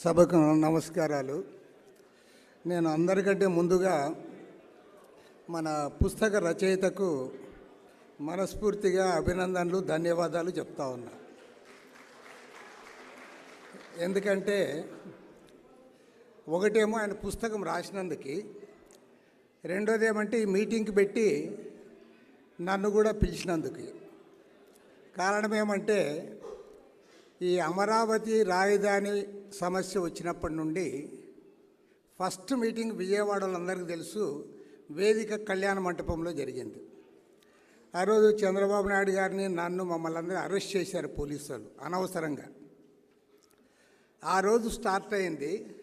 సభకు నమస్కారాలు. నేను అందరికంటే ముందుగా మన పుస్తక రచయితకు మనస్ఫూర్తిగా అభినందనలు ధన్యవాదాలు చెప్తా ఉన్నా. ఎందుకంటే ఒకటేమో ఆయన పుస్తకం రాసినందుకు రెండోది ఏమంటే ఈ మీటింగ్కి పెట్టి నన్ను కూడా పిలిచినందుకు. కారణం ఏమంటే ఈ అమరావతి రాజధాని సమస్య వచ్చినప్పటి నుండి ఫస్ట్ మీటింగ్ విజయవాడలో అందరికీ తెలుసు వేదిక కళ్యాణ మంటపంలో జరిగింది. ఆ రోజు చంద్రబాబు నాయుడు గారిని నన్ను మమ్మల్ని అందరూ అరెస్ట్ చేశారు పోలీసు వాళ్ళు అనవసరంగా. ఆ రోజు స్టార్ట్ అయింది.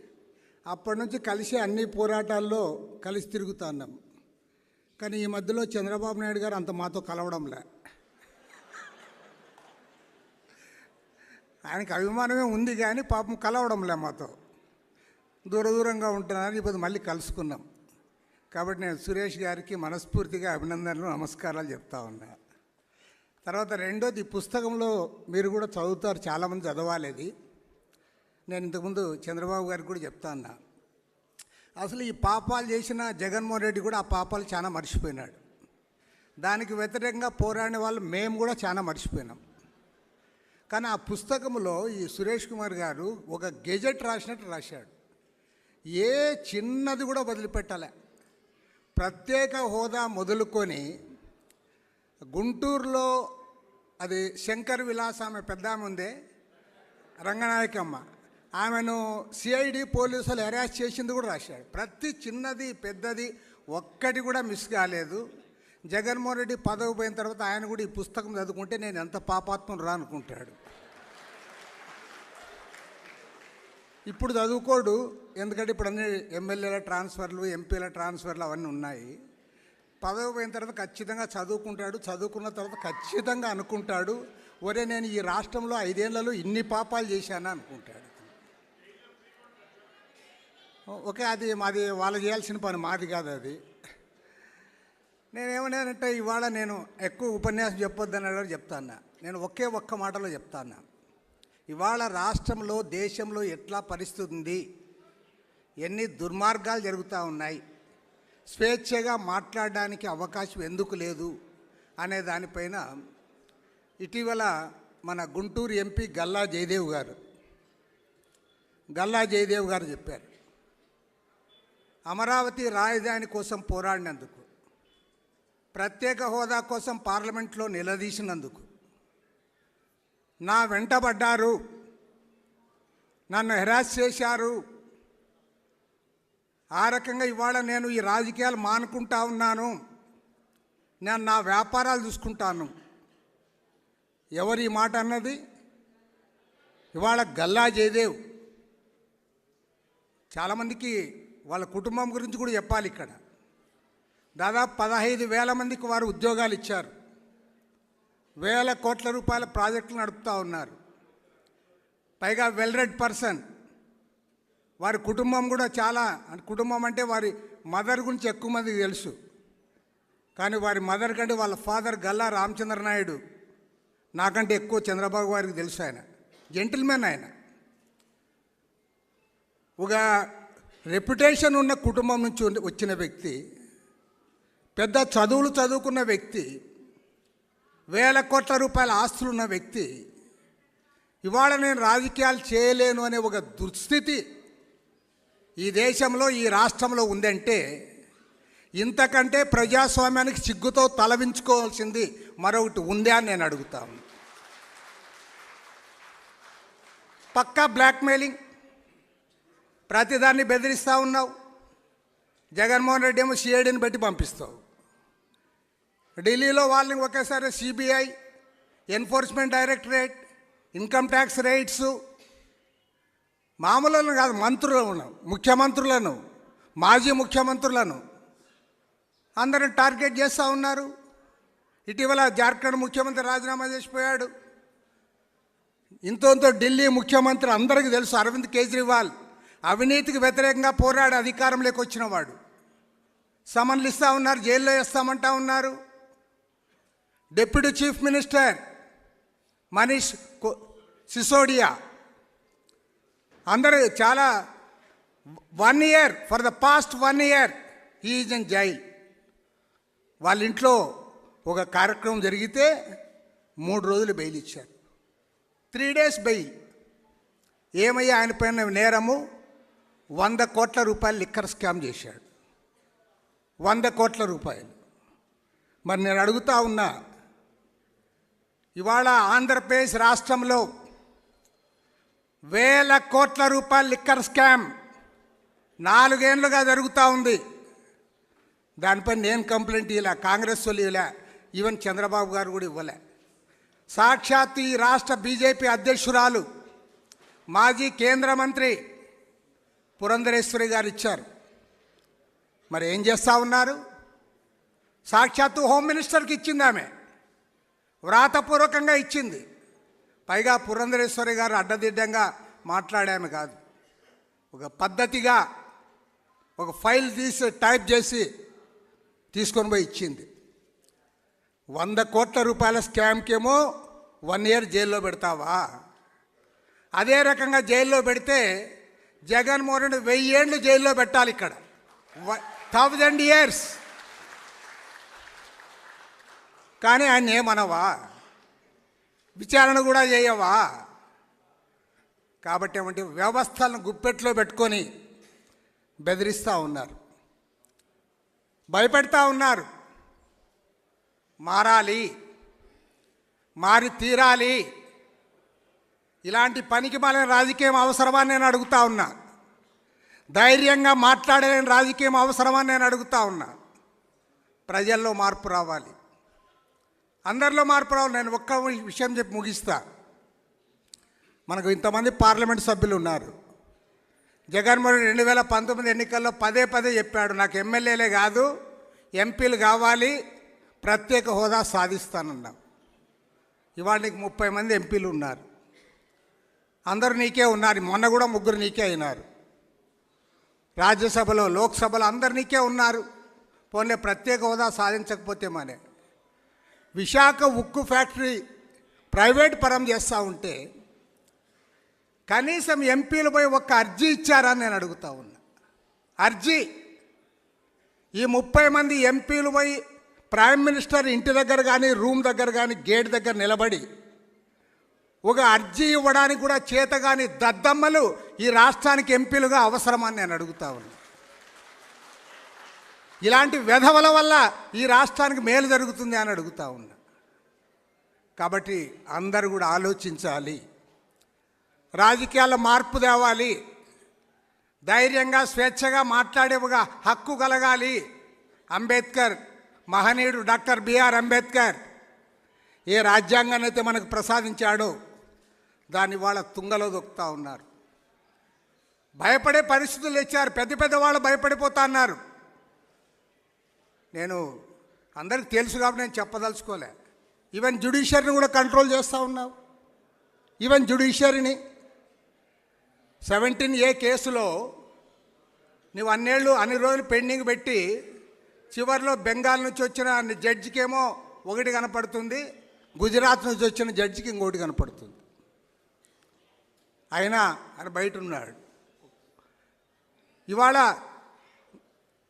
అప్పటి నుంచి కలిసి అన్ని పోరాటాల్లో కలిసి తిరుగుతున్నాం. కానీ ఈ మధ్యలో చంద్రబాబు నాయుడు గారు అంత మాతో కలవడంలే. ఆయనకి అభిమానమే ఉంది కానీ పాపం కలవడంలే మాతో. దూర దూరంగా ఉంటున్నారని ఇప్పుడు మళ్ళీ కలుసుకున్నాం. కాబట్టి నేను సురేష్ గారికి మనస్ఫూర్తిగా అభినందనలు నమస్కారాలు చెప్తా ఉన్నా. తర్వాత రెండోది పుస్తకంలో మీరు కూడా చదువుతారు చాలామంది చదవాలి అది నేను ఇంతకుముందు చంద్రబాబు గారికి కూడా చెప్తా ఉన్నా. అసలు ఈ పాపాలు చేసిన జగన్మోహన్ రెడ్డి కూడా ఆ పాపాలు చాలా మర్చిపోయినాడు. దానికి వ్యతిరేకంగా పోరాడిన వాళ్ళు మేము కూడా చాలా మర్చిపోయినాం. కానీ ఆ పుస్తకంలో ఈ సురేష్ కుమార్ గారు ఒక గెజెట్ రాసినట్టు రాశాడు. ఏ చిన్నది కూడా వదిలిపెట్టాలి. ప్రత్యేక హోదా మొదలుకొని గుంటూరులో అది శంకర్ విలాస్ ఆమె పెద్ద ఆమె ఉందే రంగనాయకమ్మ. ఆమెను సిఐడి పోలీసులు అరెస్ట్ చేసింది కూడా రాశాడు. ప్రతి చిన్నది పెద్దది ఒక్కటి కూడా మిస్ కాలేదు. జగన్మోహన్ రెడ్డి పదవి పోయిన తర్వాత ఆయన కూడా ఈ పుస్తకం చదువుకుంటే నేను ఎంత పాపాత్మను రానుకుంటాడు ఇప్పుడు చదువుకోడు ఎందుకంటే ఇప్పుడు అన్ని ఎమ్మెల్యేల ట్రాన్స్ఫర్లు ఎంపీల ట్రాన్స్ఫర్లు అవన్నీ ఉన్నాయి. పదవి పోయిన తర్వాత ఖచ్చితంగా చదువుకుంటాడు చదువుకున్న తర్వాత ఖచ్చితంగా అనుకుంటాడు ఒరే నేను ఈ రాష్ట్రంలో ఐదేళ్ళలో ఇన్ని పాపాలు చేశాను అనుకుంటాడు. ఓకే అది మాది వాళ్ళు చేయాల్సిన పని మాది కాదు అది. నేనేమన్నానంటే ఇవాళ నేను ఎక్కువ ఉపన్యాసం చెప్పొద్దని చెప్తాను నేను ఒకే ఒక్క మాటలో చెప్తాను ఇవాళ రాష్ట్రంలో దేశంలో ఎట్లా పరిస్థితి ఉంది? ఎన్ని దుర్మార్గాలు జరుగుతూ ఉన్నాయి? స్వేచ్ఛగా మాట్లాడడానికి అవకాశం ఎందుకు లేదు? అనే దానిపైన ఇటీవల మన గుంటూరు ఎంపీ గల్లా జయదేవ్ గారు గల్లా జయదేవ్ గారు చెప్పారు. అమరావతి రాజధాని కోసం పోరాడినందుకు. ప్రత్యేక హోదా కోసం పార్లమెంట్లో నిలదీసినందుకు. నా వెంటబడ్డారు. నన్ను హెరాస్ చేశారు. ఆ రకంగా ఇవాళ నేను ఈ రాజకీయాలు మానుకుంటా ఉన్నాను. నేను నా వ్యాపారాలు చూసుకుంటాను. ఎవరు ఈ మాట అన్నది? ఇవాళ గల్లా జయదేవ్. చాలామందికి వాళ్ళ కుటుంబం గురించి కూడా చెప్పాలి ఇక్కడ. దాదాపు పదహైదు వేల మందికి వారు ఉద్యోగాలు ఇచ్చారు. వేల కోట్ల రూపాయల ప్రాజెక్టులు నడుపుతూ ఉన్నారు. పైగా వెల్ రెడ్ పర్సన్ వారి కుటుంబం కూడా చాలా కుటుంబం అంటే వారి మదర్ గురించి ఎక్కువ మందికి తెలుసు. కానీ వారి మదర్ కంటే వాళ్ళ ఫాదర్ గల్లా రామచంద్ర నాయుడు. నాకంటే ఎక్కువ చంద్రబాబు గారికి తెలుసు ఆయన. జెంటిల్మెన్ ఆయన. ఒక రెప్యుటేషన్ ఉన్న కుటుంబం నుంచి వచ్చిన వ్యక్తి పెద్ద చదువులు చదువుకున్న వ్యక్తి వేల కోట్ల రూపాయల ఆస్తులు ఉన్న వ్యక్తి ఇవాళ నేను రాజకీయాలు చేయలేను అనే ఒక దుస్థితి ఈ దేశంలో ఈ రాష్ట్రంలో ఉందంటే ఇంతకంటే ప్రజాస్వామ్యానికి సిగ్గుతో తలవించుకోవాల్సింది మరొకటి ఉందా అని నేను అడుగుతాను పక్కా బ్లాక్మెయిలింగ్ ప్రతిదాన్ని బెదిరిస్తూ ఉన్నావు. జగన్మోహన్ రెడ్డి ఏమో సిఐడిని పెట్టి పంపిస్తావు. ఢిల్లీలో వాళ్ళని ఒకేసారి CBI enforcement directorate income tax raids మామూలను కాదు మంత్రులను ముఖ్యమంత్రులను మాజీ ముఖ్యమంత్రులను. అందరిని టార్గెట్ చేస్తూ ఉన్నారు. ఇటీవల జార్ఖండ్ ముఖ్యమంత్రి రాజీనామా చేసిపోయాడు. ఇంతో ఢిల్లీ ముఖ్యమంత్రి అందరికీ తెలుసు అరవింద్ కేజ్రీవాల్ అవినీతికి వ్యతిరేకంగా పోరాడు అధికారంలోకి వచ్చినవాడు సమన్లు ఇస్తూ ఉన్నారు జైల్లో వేస్తామంటా ఉన్నారు. Deputy chief minister Manish Sisodia అందరూ చాలా one year for the past one year is in jail వాళ్ళ ఇంట్లో ఒక కార్యక్రమం జరిగితే మూడు రోజులు బెయిల్ ఇచ్చారు. త్రీ డేస్ బెయిల్ ఏమయ్యా ఆయన పైన నేరము? వంద కోట్ల రూపాయలు లిక్కర్ స్కామ్ చేశాడు. వంద కోట్ల రూపాయలు. మరి నేను అడుగుతా ఉన్నా ఇవాళ ఆంధ్రప్రదేశ్ రాష్ట్రంలో వేల కోట్ల రూపాయల లిక్కర్ స్కామ్ నాలుగేళ్ళుగా జరుగుతూ ఉంది. దానిపై నేను కంప్లైంట్ ఇవ్వలే కాంగ్రెస్ వాళ్ళు ఇవ్వలే ఈవెన్ చంద్రబాబు గారు కూడా ఇవ్వలే. సాక్షాత్ ఈ రాష్ట్ర బీజేపీ అధ్యక్షురాలు మాజీ కేంద్ర మంత్రి పురంధరేశ్వరి గారు ఇచ్చారు. మరి ఏం చేస్తూ ఉన్నారు? సాక్షాత్తు హోమ్ మినిస్టర్కి ఇచ్చింది ఆమె. వ్రాతపూర్వకంగా ఇచ్చింది. పైగా పురంధరేశ్వరి గారు అడ్డదిడ్డంగా మాట్లాడాను కాదు. ఒక పద్ధతిగా ఒక ఫైల్ తీసి టైప్ చేసి తీసుకొని పోయి ఇచ్చింది. వంద కోట్ల రూపాయల స్కామ్కేమో వన్ ఇయర్ జైల్లో పెడతావా? అదే రకంగా జైల్లో పెడితే జగన్మోహన్ రెడ్డి వెయ్యేళ్ళు జైల్లో పెట్టాలి ఇక్కడ. Thousand years. కానీ ఆయన ఏమనవా? విచారణ కూడా చేయవా? కాబట్టి ఏమంటే వ్యవస్థలను గుప్పెట్లో పెట్టుకొని బెదిరిస్తూ ఉన్నారు. భయపెడతా ఉన్నారు. మారాలి. మారి తీరాలి. ఇలాంటి పనికి మాలిన రాజకీయం అవసరమా నేను అడుగుతా ఉన్నా. ధైర్యంగా మాట్లాడలేని రాజకీయం అవసరమా నేను అడుగుతా ఉన్నా. ప్రజల్లో మార్పు రావాలి. అందరిలో మార్పు రావాలి. నేను ఒక్క విషయం చెప్పి ముగిస్తా. మనకు ఇంతమంది పార్లమెంట్ సభ్యులు ఉన్నారు. జగన్మోహన్ రెండు వేల పంతొమ్మిది ఎన్నికల్లో పదే పదే చెప్పాడు నాకు ఎమ్మెల్యేలే కాదు ఎంపీలు కావాలి ప్రత్యేక హోదా సాధిస్తానన్నా. ఇవాళ నీకు ముప్పై మంది ఎంపీలు ఉన్నారు. అందరూ నీకే ఉన్నారు. మొన్న కూడా ముగ్గురు నీకే అయినారు. రాజ్యసభలో లోక్సభలో అందరు నీకే ఉన్నారు. పోన్లే ప్రత్యేక హోదా సాధించకపోతే మానే. విశాఖ ఉక్కు ఫ్యాక్టరీ ప్రైవేట్ పరం చేస్తూ ఉంటే కనీసం ఎంపీలు పోయి ఒక్క అర్జీ ఇచ్చారని నేను అడుగుతా ఉన్నా. అర్జీ. ఈ ముప్పై మంది ఎంపీలు పోయి ప్రైమ్ మినిస్టర్ ఇంటి దగ్గర కానీ రూమ్ దగ్గర కానీ గేట్ దగ్గర నిలబడి ఒక అర్జీ ఇవ్వడానికి కూడా చేత కానీ దద్దమ్మలు ఈ రాష్ట్రానికి ఎంపీలుగా అవసరమని నేను అడుగుతా ఉన్నా. ఇలాంటి వెధవల వల్ల ఈ రాష్ట్రానికి మేలు జరుగుతుంది అని అడుగుతా ఉన్నా. కాబట్టి అందరూ కూడా ఆలోచించాలి. రాజకీయాల్లో మార్పు తేవాలి. ధైర్యంగా స్వేచ్ఛగా మాట్లాడే ఒక హక్కు కలగాలి. అంబేద్కర్ మహనీయుడు డాక్టర్ బిఆర్ అంబేద్కర్ ఏ రాజ్యాంగాన్ని అయితే మనకు ప్రసాదించాడో దాన్ని వాళ్ళ తుంగలో దొక్కుతా ఉన్నారు. భయపడే పరిస్థితులు ఇచ్చారు పెద్ద పెద్ద వాళ్ళు భయపడిపోతా అన్నారు. నేను అందరికి తెలుసు కాబట్టి నేను చెప్పదలుచుకోలే. ఈవెన్ జ్యుడిషియరీని కూడా కంట్రోల్ చేస్తూ ఉన్నావు. ఈవెన్ జ్యుడిషియరీని సెవెంటీన్ ఏ కేసులో నువ్వు అన్నేళ్ళు అన్ని రోజులు పెండింగ్ పెట్టి చివరిలో బెంగాల్ నుంచి వచ్చిన జడ్జికేమో ఒకటి కనపడుతుంది గుజరాత్ నుంచి వచ్చిన జడ్జికి ఇంకోటి కనపడుతుంది. అయినా ఆయన బయట ఉన్నాడు. ఇవాళ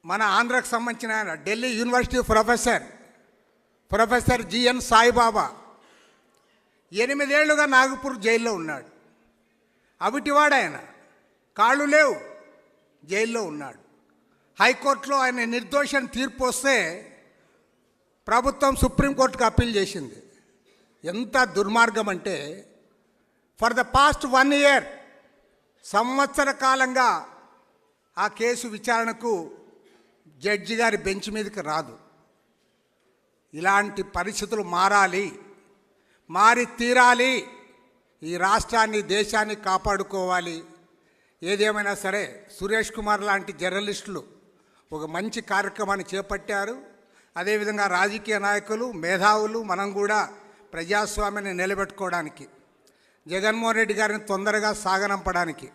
మన ఆంధ్రకు సంబంధించిన ఆయన Delhi university professor professor G N Saibaba. ఎనిమిదేళ్ళుగా Nagpur జైల్లో ఉన్నాడు. అవిటివాడు ఆయన. కాళ్ళు లేవు జైల్లో ఉన్నాడు. హైకోర్టులో ఆయన నిర్దోషం తీర్పు వస్తే ప్రభుత్వం సుప్రీంకోర్టుకు అప్పీల్ చేసింది. ఎంత దుర్మార్గం అంటే for the past one year సంవత్సర కాలంగా ఆ కేసు విచారణకు జడ్జి గారి బెంచ్ మీదకి రాదు. ఇలాంటి పరిస్థితులు మారాలి. మారి తీరాలి. ఈ రాష్ట్రాన్ని దేశాన్ని కాపాడుకోవాలి. ఏదేమైనా సరే సురేష్ కుమార్ లాంటి జర్నలిస్టులు ఒక మంచి కార్యక్రమాన్ని చేపట్టారు. అదేవిధంగా రాజకీయ నాయకులు మేధావులు మనం కూడా ప్రజాస్వామ్యాన్ని నిలబెట్టుకోవడానికి జగన్మోహన్ రెడ్డి గారిని తొందరగా సాగనంపడానికి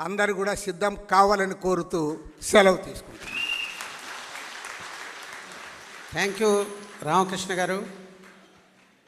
అందరూ కూడా సిద్ధం కావాలని కోరుతూ సెలవు తీసుకుంటున్నాను థ్యాంక్ యూ రామకృష్ణ గారు